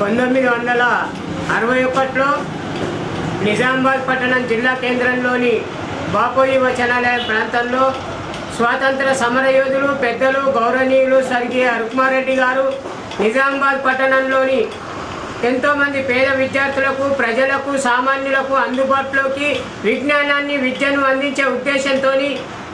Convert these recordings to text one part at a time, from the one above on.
పంతొమ్మిది వందల అరవై ఒకటిలో నిజామాబాద్ పట్టణం జిల్లా కేంద్రంలోని బాపోయి వచనాలయం ప్రాంతంలో స్వాతంత్ర సమరయోధులు పెద్దలు గౌరవనీయులు స్వర్గీయ రుక్మారెడ్డి గారు నిజామాబాద్ పట్టణంలోని ఎంతోమంది పేద విద్యార్థులకు ప్రజలకు సామాన్యులకు అందుబాటులోకి విజ్ఞానాన్ని విద్యను అందించే ఉద్దేశంతో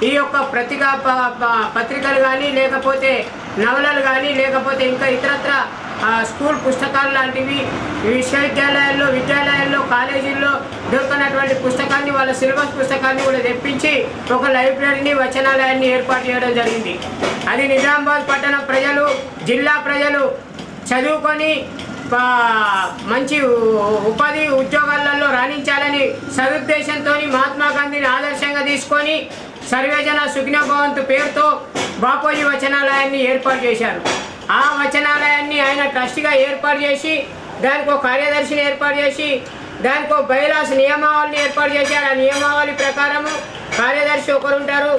ఈ యొక్క పత్రికా ప- ప- పత్రికలు కానీ లేకపోతే నవలలు కానీ లేకపోతే ఇంకా ఇతరత్ర స్కూల్ పుస్తకాలు లాంటివి విశ్వవిద్యాలయాల్లో విద్యాలయాల్లో కాలేజీల్లో దొరికినటువంటి పుస్తకాన్ని వాళ్ళ సిలబస్ పుస్తకాన్ని కూడా తెప్పించి ఒక లైబ్రరీని వచనాలయాన్ని ఏర్పాటు చేయడం జరిగింది. అది నిజామాబాద్ పట్టణ ప్రజలు జిల్లా ప్రజలు చదువుకొని పా- మంచి ఉపాధి ఉద్యోగాలలో రాణించాలని సదుద్దేశంతో మహాత్మా గాంధీని ఆదర్శంగా తీసుకొని సర్వేజన సుగ్నభవంతు పేరుతో బాపోజీ వచనాలయాన్ని ఏర్పాటు చేశారు. ఆ వచనాలయాన్ని ఆయన ట్రస్ట్గా ఏర్పాటు చేసి దానికి ఒక కార్యదర్శిని ఏర్పాటు చేసి దానికి ఒక బైలాస్ నియమావళిని ఏర్పాటు చేశారు ఆ నియమావళి ప్రకారము కార్యదర్శి ఒకరు ఉంటారు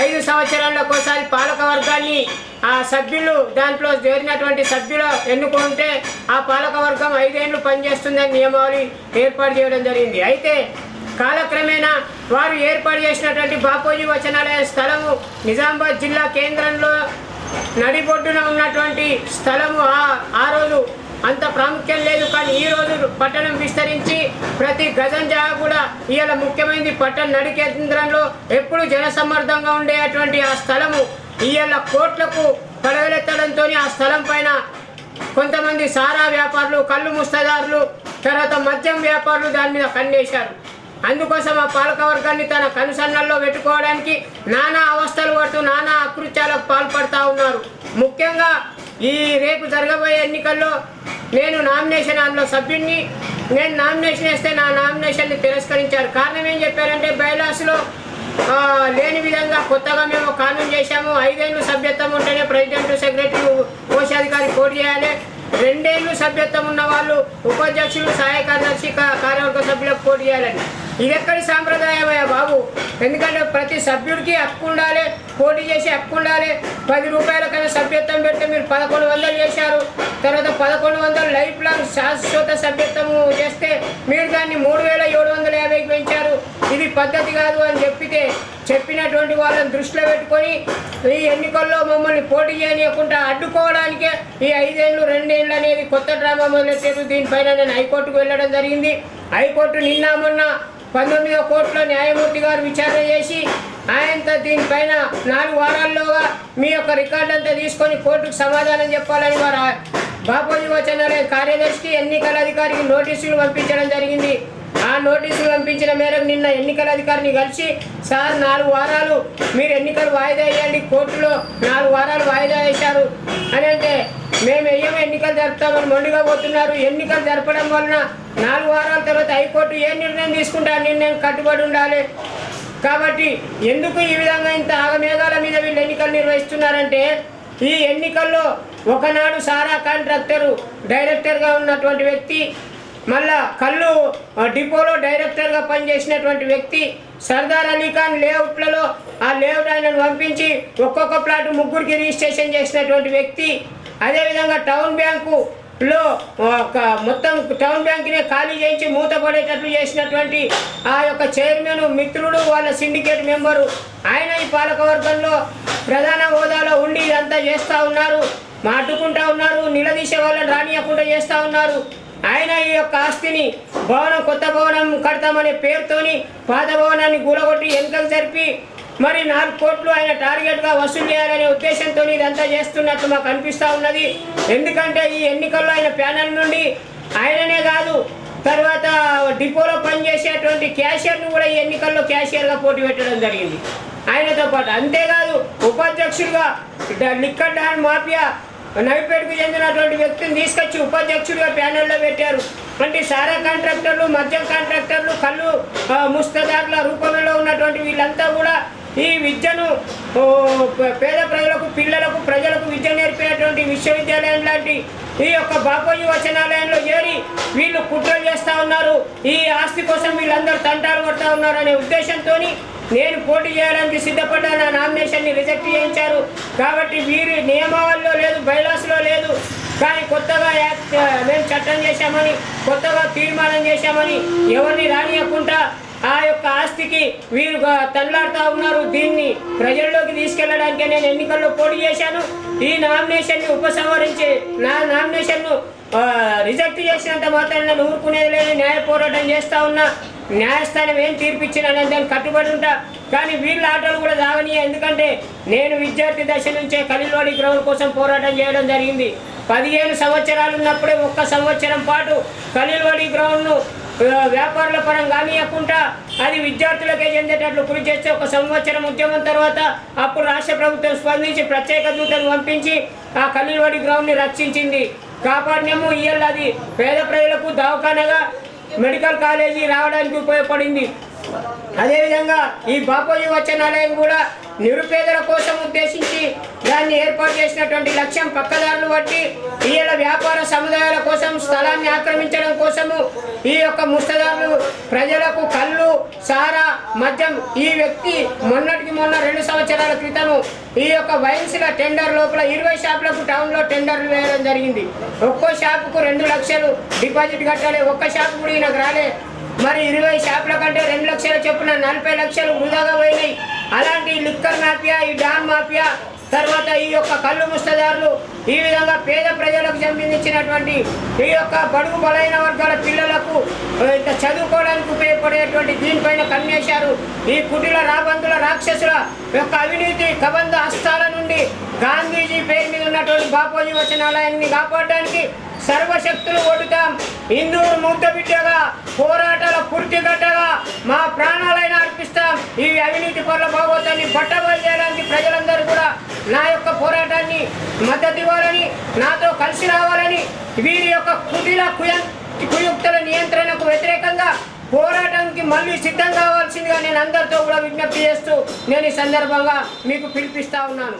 ఐదు సంవత్సరాల్లో ఒకసారి పాలక వర్గాన్ని ఆ సభ్యులు దాంట్లో చేరినటువంటి సభ్యులు ఎన్నుకుంటే ఆ పాలక వర్గం ఐదేళ్ళు పనిచేస్తుందని నియమావళి ఏర్పాటు చేయడం జరిగింది. అయితే కాలక్రమేణా వారు ఏర్పాటు చేసినటువంటి బాపోజీ వచనాలయ స్థలము నిజామాబాద్ జిల్లా కేంద్రంలో నడిబొడ్డున ఉన్నటువంటి స్థలము ఆ ఆ రోజు అంత ప్రాముఖ్యం లేదు. కానీ ఈ రోజు పట్టణం విస్తరించి ప్రతి గజం జాగా కూడా ఇవాళ ముఖ్యమైనది పట్టణ నడి కేంద్రంలో ఎప్పుడు జనసమ్మర్దంగా ఉండేటువంటి ఆ స్థలము. ఇవాళ కోట్లకు పడవలెత్తడంతో ఆ స్థలం పైన కొంతమంది సారా వ్యాపారులు కళ్ళు ముస్తదారులు తర్వాత మద్యం వ్యాపారులు దాని మీద కన్నేశారు. అందుకోసం ఆ పాలకవర్గాన్ని తన కనుసన్నల్లో పెట్టుకోవడానికి నానా అవస్థలు పడుతూ నానా అకృత్యాలకు పాల్పడతా ఉన్నారు. ముఖ్యంగా ఈ రేపు జరగబోయే ఎన్నికల్లో నేను నామినేషన్ అందులో సభ్యుడిని నేను నామినేషన్ వేస్తే నా నామినేషన్ని తిరస్కరించారు. కారణం ఏం చెప్పారంటే బైలాస్లో లేని విధంగా కొత్తగా మేము కానూన్ చేశాము. ఐదేళ్ళు సభ్యత్వం ఉంటేనే ప్రెసిడెంట్ సెక్రటరీ కోశాధికారి పోటీ చేయాలి. రెండేళ్ళు సభ్యత్వం ఉన్న వాళ్ళు ఉపాధ్యక్షులు సహాయ కార్యదర్శి కార్యవర్గ సభ్యులకు పోటీ చేయాలని ఇది ఎక్కడి సాంప్రదాయమయ్యా బాబు? ఎందుకంటే ప్రతి సభ్యుడికి హక్కు ఉండాలి పోటీ చేసే హక్కు ఉండాలి. పది రూపాయలకైనా సభ్యత్వం పెడితే మీరు పదకొండు వందలు చేశారు. తర్వాత పదకొండు వందలు లైఫ్ లాంగ్ శాశ్వత సభ్యత్వము చేస్తే మీరు దాన్ని మూడు వేల ఏడు వందల యాభైకి పెంచారు. ఇది పద్ధతి కాదు అని చెప్పితే చెప్పినటువంటి వాళ్ళని దృష్టిలో పెట్టుకొని ఈ ఎన్నికల్లో మమ్మల్ని పోటీ చేయనీయకుండా అడ్డుకోవడానికే ఈ ఐదేళ్ళు రెండేళ్ళు అనేది కొత్త డ్రామా మొదలెట్టారు దీనిపైన నేను హైకోర్టుకు వెళ్ళడం జరిగింది. హైకోర్టు నిన్న మొన్న పంతొమ్మిదో కోర్టులో న్యాయమూర్తి గారు విచారణ చేసి ఆయనతో దీనిపైన నాలుగు వారాల్లోగా మీ యొక్క రికార్డు అంతా తీసుకొని కోర్టుకు సమాధానం చెప్పాలని వారు బాపోజీ వచనాలయ కార్యదర్శికి ఎన్నికల అధికారికి నోటీసులు పంపించడం జరిగింది. ఆ నోటీసులు పంపించిన మేరకు నిన్న ఎన్నికల అధికారిని కలిసి సార్ నాలుగు వారాలు మీరు ఎన్నికలు వాయిదా వేయండి కోర్టులో నాలుగు వారాలు వాయిదా వేశారు. అని అంటే మేము ఏం ఎన్నికలు జరుపుతామని మొండిగా పోతున్నారు ఎన్నికలు జరపడం వలన నాలుగు వారాల తర్వాత హైకోర్టు ఏ నిర్ణయం తీసుకుంటే ఆ నిర్ణయం కట్టుబడి ఉండాలి? కాబట్టి ఎందుకు ఈ విధంగా ఇంత ఆగమేఘాల మీద వీళ్ళు ఎన్నికలు నిర్వహిస్తున్నారంటే ఈ ఎన్నికల్లో ఒకనాడు సారా కాంట్రాక్టరు డైరెక్టర్గా ఉన్నటువంటి వ్యక్తి మళ్ళా కళ్ళు డిపోలో డైరెక్టర్గా పనిచేసినటువంటి వ్యక్తి సర్దార్ అలీ ఖాన్ లేఅవుట్లలో ఆ లేఅవుట్ ఆయనను పంపించి ఒక్కొక్క ప్లాట్ ముగ్గురికి రిజిస్ట్రేషన్ చేసినటువంటి వ్యక్తి అదేవిధంగా టౌన్ బ్యాంకు లో ఒక మొత్తం టౌన్ బ్యాంక్ని ఖాళీ చేయించి మూతపడేటట్లు చేసినటువంటి ఆ యొక్క చైర్మన్ మిత్రుడు వాళ్ళ సిండికేట్ మెంబరు ఆయన ఈ పాలకవర్గంలో ప్రధాన హోదాలో ఉండి ఇదంతా చేస్తూ ఉన్నారు. మాటుకుంటా ఉన్నారు నిలదీసే వాళ్ళని రానియకుండా చేస్తూ ఉన్నారు. ఆయన ఈ యొక్క ఆస్తిని భవనం కొత్త భవనం కడతామనే పేరుతోని పాత భవనాన్ని గూడగొట్టి ఎన్నికలు జరిపి మరి నాలుగు కోట్లు ఆయన టార్గెట్గా వసూలు చేయాలనే ఉద్దేశంతో ఇదంతా చేస్తున్నట్టు మాకు అనిపిస్తూ ఉన్నది. ఎందుకంటే ఈ ఎన్నికల్లో ఆయన ప్యానల్ నుండి ఆయననే కాదు తర్వాత డిపోలో పనిచేసేటువంటి క్యాషియర్ను కూడా ఈ ఎన్నికల్లో క్యాషియర్గా పోటీ పెట్టడం జరిగింది. ఆయనతో పాటు అంతేకాదు ఉపాధ్యక్షుడిగా లిక్కర్ డాన్ మాఫియా నవిపేటకు చెందినటువంటి వ్యక్తిని తీసుకొచ్చి ఉపాధ్యక్షుడిగా ప్యానెల్లో పెట్టారు. అంటే సారా కాంట్రాక్టర్లు మద్యం కాంట్రాక్టర్లు కళ్ళు ముస్తదారుల రూపంలో ఉన్నటువంటి వీళ్ళంతా కూడా ఈ విద్యను పేద ప్రజలకు పిల్లలకు ప్రజలకు విద్య నేర్పేటువంటి విశ్వవిద్యాలయం లాంటి ఈ యొక్క బాపోజీ వచనాలయంలో చేరి వీళ్ళు కుట్రలు చేస్తూ ఉన్నారు. ఈ ఆస్తి కోసం వీళ్ళందరూ తంటాలు కొడతా ఉన్నారు అనే ఉద్దేశంతో నేను పోటీ చేయడానికి సిద్ధపడ్డా నా నామినేషన్ని రిజెక్ట్ చేయించారు. కాబట్టి వీరి నియమావళిలో లేదు బైలాస్లో లేదు. కానీ కొత్తగా మేము చట్టం చేశామని కొత్తగా తీర్మానం చేశామని ఎవరిని రానియకుండా ఆ యొక్క ఆస్తికి వీరు తల్లాడుతూ ఉన్నారు. దీన్ని ప్రజల్లోకి తీసుకెళ్ళడానికి నేను ఎన్నికల్లో పోటీ చేశాను. ఈ నామినేషన్ని ఉపసంహరించి నా నామినేషన్ను రిజెక్ట్ చేసినంత మాత్రం నేను ఊరుకునేది లేని న్యాయ పోరాటం చేస్తూ ఉన్నా. న్యాయస్థానం ఏం తీర్పిచ్చినా దాన్ని కట్టుబడి ఉంటా. కానీ వీళ్ళ ఆటలు కూడా సాగనీయ ఎందుకంటే నేను విద్యార్థి దశ నుంచే కలిల్వాడి గ్రౌండ్ కోసం పోరాటం చేయడం జరిగింది. పదిహేను సంవత్సరాలు ఉన్నప్పుడే ఒక్క సంవత్సరం పాటు కలిల్వాడి గ్రౌండ్ను వ్యాపారుల పరం కానియకుండా అది విద్యార్థులకే చెందేటట్లు కృషి చేస్తే ఒక సంవత్సరం ఉద్యమం తర్వాత అప్పుడు రాష్ట్ర ప్రభుత్వం స్పందించి ప్రత్యేక దూతను పంపించి ఆ కల్లివాడి గ్రౌండ్ని రక్షించింది. కాపాడినము ఇయ్యాలి అది పేద ప్రజలకు దవాఖానగా మెడికల్ కాలేజీ రావడానికి ఉపయోగపడింది. అదేవిధంగా ఈ బాపోజీ వచనాలయం కూడా నిరుపేదల కోసం ఉద్దేశించి దాన్ని ఏర్పాటు చేసినటువంటి లక్ష్యం పక్కదారులు బట్టి ఈయన వ్యాపార సముదాయాల కోసం స్థలాన్ని ఆక్రమించడం కోసము ఈ యొక్క ముస్తదారులు ప్రజలకు కళ్ళు సారా మద్యం ఈ వ్యక్తి మొన్నటికి మొన్న రెండు సంవత్సరాల క్రితము ఈ యొక్క వైన్స్ల టెండర్ లోపల ఇరవై షాపులకు టౌన్లో టెండర్లు వేయడం జరిగింది. ఒక్కో షాపుకు రెండు లక్షలు డిపాజిట్ కట్టాలి ఒక్క షాపు కూడా ఈయనకు రాలే. మరి ఇరవై షాపుల కంటే రెండు లక్షల చొప్పున నలభై లక్షలు వృధాగా పోయినాయి. అలాంటి లిక్కర్ మాఫియా ఈ డాన్ మాఫియా తర్వాత ఈ యొక్క కళ్ళు ముస్తదారులు ఈ విధంగా పేద ప్రజలకు సంబంధించినటువంటి ఈ యొక్క బడుగు బలైన వర్గాల పిల్లలకు ఇంత చదువుకోవడానికి ఉపయోగపడేటువంటి దీనిపైన కన్నేశారు. ఈ కుటిల రాబందుల రాక్షసుల యొక్క అవినీతి కబంధ హస్తాల నుండి గాంధీజీ పేరు మీద ఉన్నటువంటి బాపోజీ వచనాలయాన్ని కాపాడడానికి సర్వశక్తులు ఒడుతాం హిందువులు ముద్ద బిడ్డగా పోరాటాల పూర్తిగడ్డగా మా ప్రాణాలైనా అర్పిస్తాం. ఈ అవినీతి పనుల భాగవతాన్ని బట్టబయలు చేయడానికి ప్రజలందరూ కూడా నా యొక్క పోరాటాన్ని మద్దతు ఇవ్వాలని నాతో కలిసి రావాలని వీరి యొక్క కుటిల కుయ కుయుక్తుల నియంత్రణకు వ్యతిరేకంగా పోరాటానికి మళ్ళీ సిద్ధం కావాల్సిందిగా నేను అందరితో కూడా విజ్ఞప్తి చేస్తూ నేను ఈ సందర్భంగా మీకు పిలిపిస్తా ఉన్నాను.